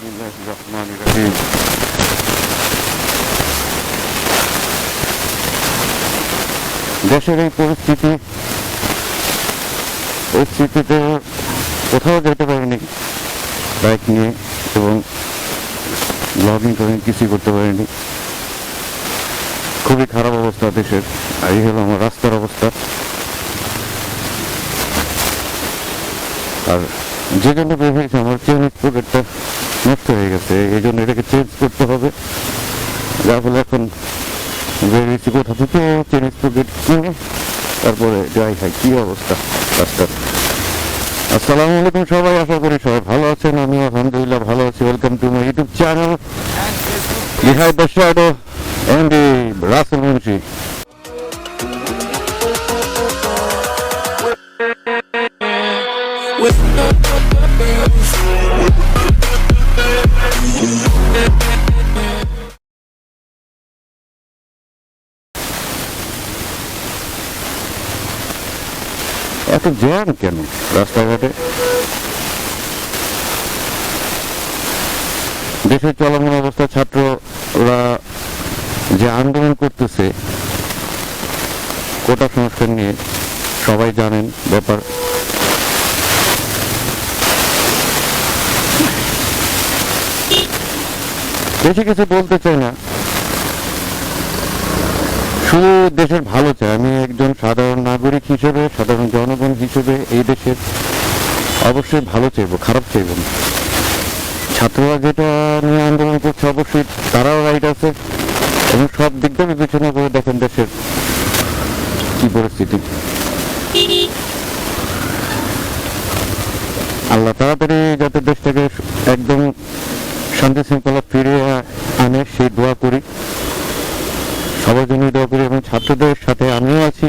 بسم الله الرحمن الرحيم দেশের এই পরিস্থিতি এই স্থিতিতে কোথাও যেতে পারিনি বাইক নিয়ে এবং ব্লগিং টগিং কিছুই করতে পারিনি খুবই খারাপ অবস্থা দেশের আর এই হলো আমার রাস্তার অবস্থা আর যে জন্য বের হয়েছে আমার চেন পকেটটা নষ্ট হয়ে গেছে। এই জন্য এটাকে চেঞ্জ করতে হবে। যার ফলে এখন বেরিয়েছি কোথা থেকে চেন পকেট কিনে তারপরে যাই হাই কী অবস্থা রাস্তার? আসসালামু আলাইকুম সবাই আশা করি সবাই ভালো আছেন। আমি আলহামদুলিল্লাহ ভালো আছি। Welcome to my YouTube channel the shadow and Rasel Munshi এত জ্যাম কেন রাস্তাঘাটে? দেশের চলমান অবস্থা, ছাত্ররা যে আন্দোলন করতেছে, কোটা সংস্কার নিয়ে সবাই জানেন ব্যাপার। বেশি কিছু বলতে চাই না। শুধু দেশের ভালো চাই। আমি একজন সাধারণ নাগরিক হিসেবে, সাধারণ হিসেবে এই দেশের অবশ্যই ভালো চাইব, খারাপ চাইব না। ছাত্ররা যেটা নিয়ে আন্দোলন করছে, অবশ্যই তারাও রাইট আছে এবং সব দিক দিয়ে বিবেচনা করে দেখেন দেশের কি পরিস্থিতি। আল্লাহ তাড়াতাড়ি যাতে দেশটাকে একদম শান্তি শৃঙ্খলা ফিরে আনে, সেই দোয়া করি। সবার জন্য দোয়া করি এবং ছাত্রদের সাথে আমিও আছি।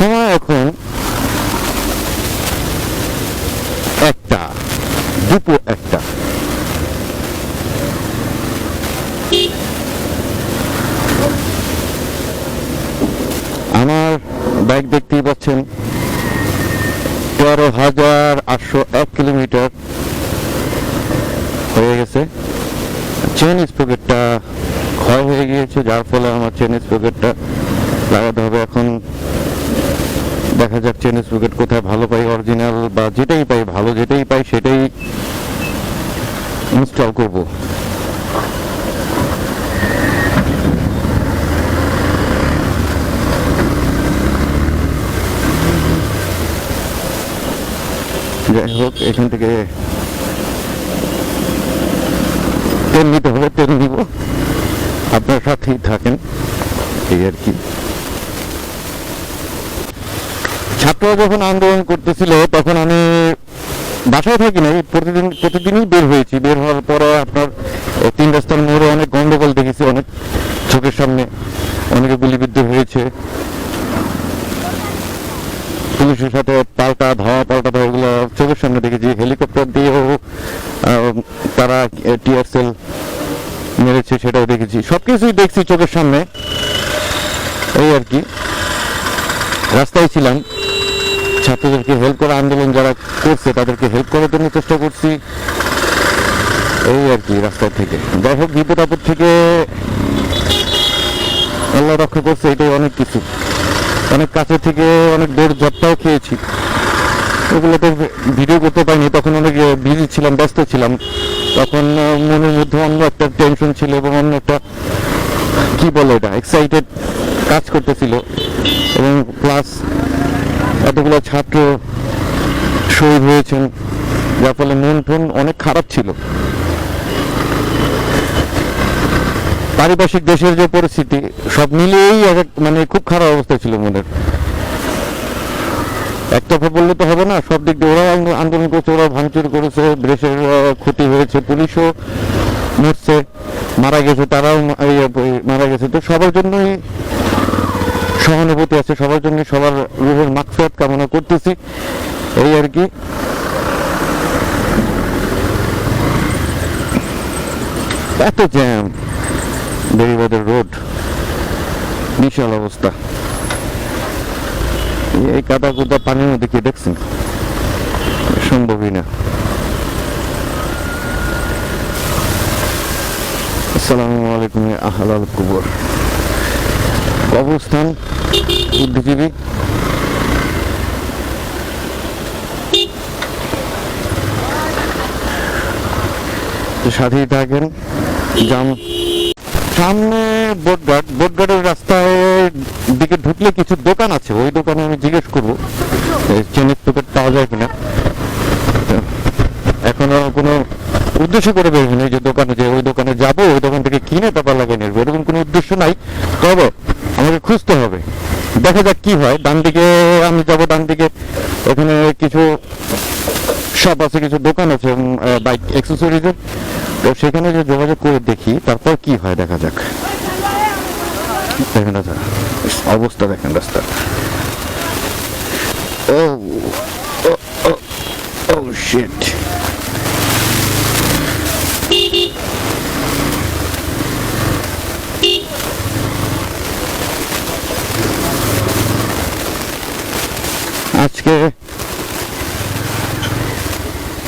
সময় এখন একটা, দুপুর একটা। আমার বাইক দেখতেই পাচ্ছেন, তেরো হাজার আটশো এক কিলোমিটার হয়ে গেছে। চেন স্পকেটটা ক্ষয় হয়ে গিয়েছে, যার ফলে আমার চেন স্পকেটটা লাগাতে হবে। এখন দেখা যাক চেন স্পকেট কোথায় ভালো পাই অরিজিনাল বা যেটাই পাই, ভালো যেটাই পাই সেটাই ইনস্টল করব। যাই হোক, এখান থেকে তেল নিতে হবে তেল নিব। আপনার সাথেই থাকেন, এই আর কি। ছাত্ররা যখন আন্দোলন করতেছিল, তখন আমি বাসায় থাকি নাই, প্রতিদিন, প্রতিদিনই বের হয়েছি। বের হওয়ার পরে আপনার তিন রাস্তার মোড়ে অনেক গন্ডগোল দেখেছি, অনেক চোখের সামনে অনেকে গুলিবিদ্ধ হয়েছে। পুলিশের সাথে পাল্টা ধাওয়া পাল্টা ধাওয়া এগুলো চোখের সামনে দেখেছি। হেলিকপ্টার দিয়েও তারা টিয়ার সেল মেরেছে সেটাও দেখেছি। সবকিছুই দেখছি চোখের সামনে। এই আর কি। রাস্তায় ছিলাম। ছাত্রদেরকে হেল্প করা আন্দোলন যারা করছে, তাদেরকে হেল্প করার জন্য চেষ্টা করছি। এই আর কি রাস্তার থেকে। যাই হোক, বিপদ আপদ থেকে আল্লাহ রক্ষা করছে, এটাই অনেক কিছু। অনেক কাছে থেকে অনেক দৌড় ঝাপটাও খেয়েছি। ওগুলো তো ভিডিও করতে পারিনি, তখন অনেক বিজি ছিলাম, ব্যস্ত ছিলাম। তখন মনের মধ্যে অন্য একটা টেনশন ছিল এবং অন্য একটা, কি বলে এটা এক্সাইটেড কাজ করতেছিল। এবং প্লাস এতগুলো ছাত্র শহীদ হয়েছেন যার ফলে মন টন অনেক খারাপ ছিল। পারিপার্শ্বিক দেশের যে পরিস্থিতি সব মিলিয়েই এক এক- মানে খুব খারাপ অবস্থা ছিল মনের। একটা বললে তো হবে না সব দিক দিয়ে আন্দো- আন্দোলন করছে ওরা ভাঙচুর করেছে দেশের ক্ষতি হয়েছে পুলিশও মরছে মারা গেছে তারাও এই, মারা গেছে। তো সবার জন্যই সহানুভূতি আছে, সবার জন্য সবার রুহের মাকসাদ কামনা করতেছি। এই আর কি। এত জ্যাম বেরিবাদের রোড। বিশাল অবস্থা। এই কাদা কুদা পানির মধ্যে কি দেখছেন? সম্ভবই না। আসসালামু আলাইকুম, আহলাল কুবর। কবরস্থান, বুদ্ধিজীবী। সাথেই থাকেন জাম সামনে বোটঘাট। বোটঘাটের রাস্তায় দিকে ঢুকলে কিছু দোকান আছে। ওই দোকানে আমি জিজ্ঞেস করব চেনের প্যাকেট পাওয়া যায় কিনা। এখনও কোনো উদ্দেশ্য করে বেরোয়নি যে দোকানে যে ওই দোকানে যাব, ওই দোকান থেকে কিনে তারপর লাগিয়ে নেব এরকম কোনো উদ্দেশ্য নাই। তবে খুঁজতে হবে। দেখা যাক কি হয়। ডান দিকে আমি যাব, ডান দিকে ওখানে কিছু শপ আছে, কিছু দোকান আছে বাইক অ্যাক্সেসরিজের তো সেখানে যে যোগাযোগ করে দেখি, তারপর কি হয় দেখা যাক। দেখেন অবস্থা দেখেন রাস্তা। ও ও ও শিট আজকে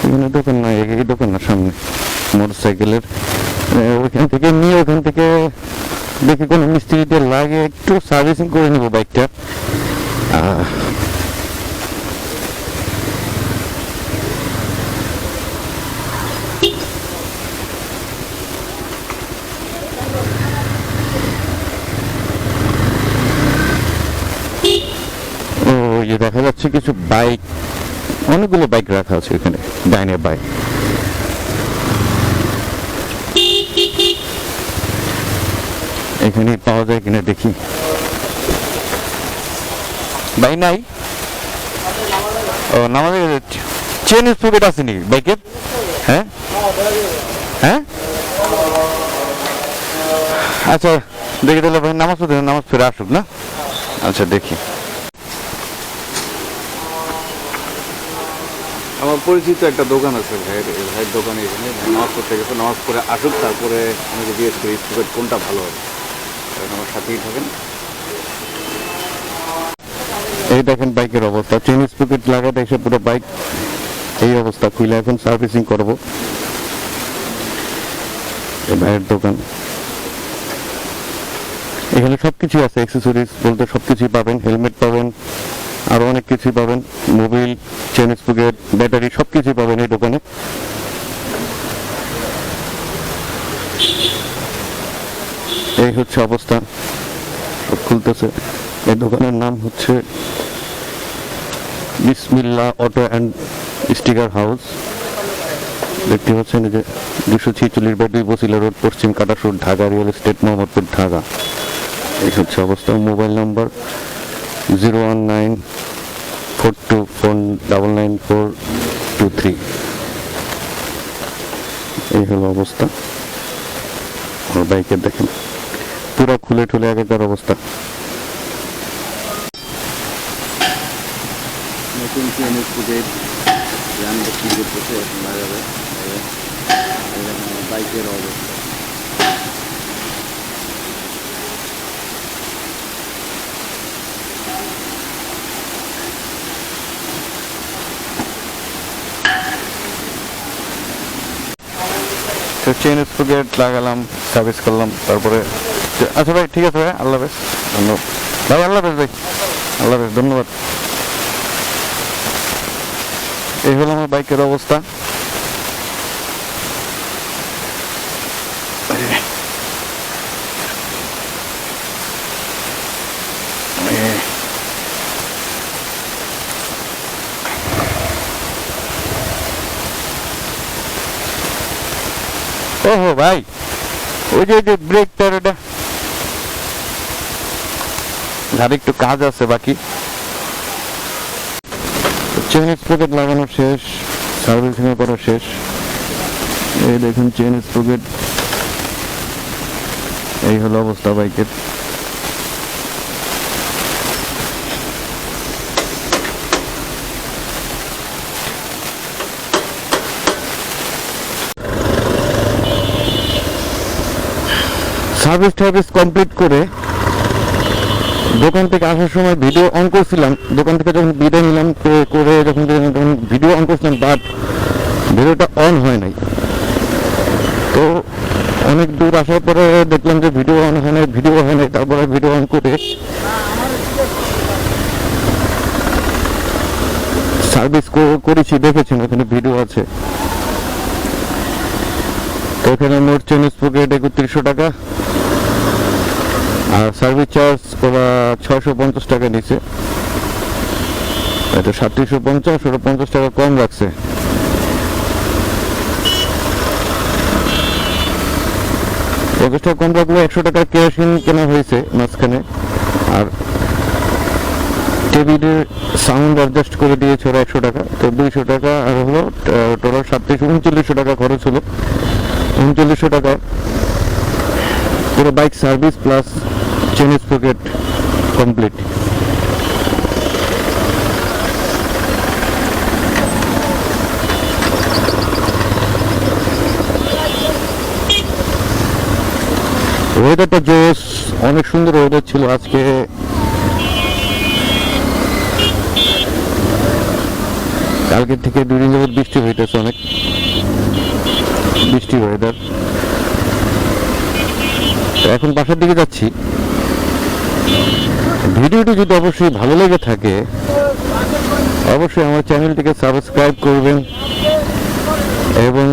এখানে দোকান নাই এই দোকানের সামনে। মোটর সাইকেলের ওইখান থেকে নিয়ে ওখান থেকে দেখি কোনো মিস্ত্রিতে লাগে, একটু সার্ভিসিং করে নেব বাইকটা দেখা যাচ্ছে কিছু বাইক, অনেকগুলো বাইক রাখা আছে এখানে, ডাইনে বাইক এখানে পাওয়া যায় কিনা দেখি। বাইক নাই? ও আমাদের চেন স্পকেট আছে নাকি বাইকের? হ্যাঁ? হ্যাঁ? আচ্ছা দেখি তাহলে ভাই নামাজ নামাজ ফিরে আসুক না? আচ্ছা দেখি। পরিচিত একটা দোকান আছে ভাইয়ের ভাইয়ের দোকানে এখানে নামাজ পড়তে গেছে, নামাজ পড়ে আসুক, তারপরে আমাকে জিজ্ঞেস করি স্টুডেন্ট কোনটা ভালো হবে? কারণ আমার সাথেই থাকেন। এই দেখেন বাইকের অবস্থা, চেন স্পকেট লাগাতে এসে পুরো বাইক এই অবস্থা, খুলে এখন সার্ভিসিং করব। ভাইয়ের দোকান। এখানে সবকিছু আছে অ্যাক্সেসরিজ বলতে সবকিছুই পাবেন, হেলমেট পাবেন আরও অনেক কিছুই পাবেন। মোবিল চেন স্পকেট ব্যাটারি সবকিছুই পাবেন এই দোকানে। এই হচ্ছে অবস্থা। সব খুলতেছে। এই দোকানের নাম হচ্ছে বিসমিল্লা অটো অ্যান্ড স্টিকার হাউস। দেখতে পাচ্ছেন যে দুশো ছিচল্লিশ বাই দুই বসিলা রোড, পশ্চিম কাটাসুর, ঢাকা, রিয়েল এস্টেট, মোহাম্মদপুর, ঢাকা। এই হচ্ছে অবস্থা। Mobile number zero one nine four two four double nine four two three. এই হলো অবস্থা। আমার বাইকের দেখেন। পুরো খুলে ঠুলে আগেকার অবস্থা। নতুন চেন স্কুটের জ্যাম বিক্রি করতেছে এখন লাগাবে এই দেখেন আমার বাইকের অবস্থা তো চেন স্প্রুগেট লাগালাম সার্ভিস করলাম, তারপরে আচ্ছা ভাই, ঠিক আছে ভাই, আল্লাহ হাফেজ, ধন্যবাদ। ভাই, আল্লাহ হাফেজ ভাই, আল্লাহ হাফেজ, ধন্যবাদ। এই হলো আমার বাইকের অবস্থা। ভাই? ওই যে যে ব্রেক তার এটা আর একটু কাজ আছে বাকি। চেন স্প্রকেট লাগানো শেষ সার্ভিসিং করা শেষ। এই দেখুন চেন স্প্রকেট এই হলো অবস্থা বাইকের। সার্ভিস টার্ভিস কমপ্লিট করে দোকান থেকে আসার সময় ভিডিও অন করছিলাম। দোকান থেকে যখন বিদায় নিলাম করে যখন যখন ভিডিও অন করছিলাম বাট ভিডিওটা অন হয় নাই। তো অনেক দূর আসার পরে দেখলাম যে ভিডিও অন হয় নাই ভিডিও হয় নাই, তারপরে ভিডিও অন করে সার্ভিস করেছি দেখেছেন ওখানে ভিডিও আছে। তো এখানে মোট চেঞ্জ পকেট একত্রিশশো টাকা। আর সার্ভিস চার্জ ওরা ছয়শো পঞ্চাশ টাকা নিচ্ছে। এটা সাতত্রিশশো পঞ্চাশ ওরা পঞ্চাশ টাকা কম রাখছে। পঞ্চাশ টাকা কম রাখলে একশো টাকার কেরোসিন কেনা হয়েছে মাঝখানে। আর টেবিলের সাউন্ড অ্যাডজাস্ট করে দিয়েছে ওরা একশো টাকা। তো দুইশো টাকা আর হলো টোটাল সাতত্রিশশো উনচল্লিশশো টাকা খরচ হলো। উনচল্লিশশো টাকা পুরো বাইক সার্ভিস প্লাস চেনিস পকেট কমপ্লিট ওয়েদারটা জোস অনেক সুন্দর ওয়েদার ছিল আজকে। কালকের থেকে দুই দিন যাবত বৃষ্টি হইতেছে অনেক। বৃষ্টি ওয়েদার তো এখন বাসার দিকে যাচ্ছি। ভিডিওটি যদি অবশ্যই ভালো লেগে থাকে, অবশ্যই আমার চ্যানেলটিকে সাবস্ক্রাইব করবেন এবং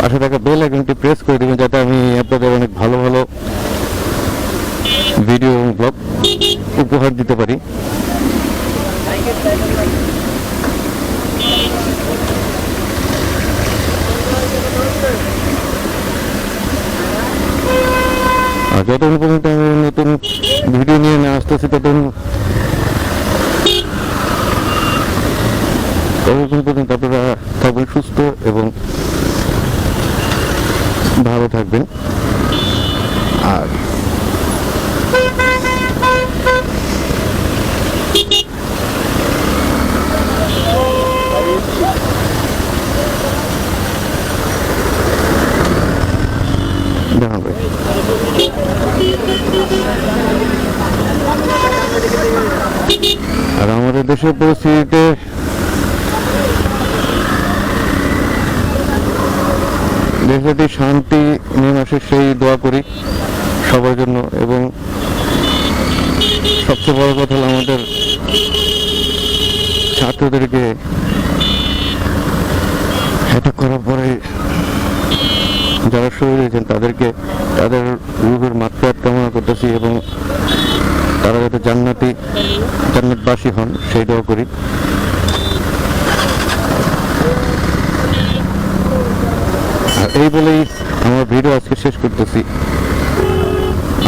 পাশে থাকা বেল আইকনটি প্রেস করে দেবেন যাতে আমি আপনাদের অনেক ভালো ভালো ভিডিও এবং ব্লগ উপহার দিতে পারি। আর যতক্ষণ পর্যন্ত আমি নতুন ভিডিও নিয়ে না আসতেছি, ততক্ষণ ততক্ষণ পর্যন্ত আপনারা থাকবেন সুস্থ এবং ভালো থাকবেন। আর দেখা হবে আর আমাদের দেশের পরিস্থিতিতে দেশটি শান্তি নেমে আসে সেই দোয়া করি সবার জন্য এবং সবচেয়ে বড় কথা হলো আমাদের ছাত্রদেরকে অ্যাটাক করার পরে যারা শহীদ হয়েছেন, তাদেরকে তাদের রূপের মাত্রাত কামনা করতেছি এবং তারা যাতে জান্নাতি, জান্নাতবাসী হন, সেই দোয়া করি। এই বলেই আমার ভিডিও আজকে শেষ করতেছি।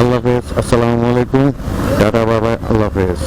আল্লাহ হাফেজ, আসসালামু আলাইকুম। টাটা বাবা আল্লাহ হাফেজ।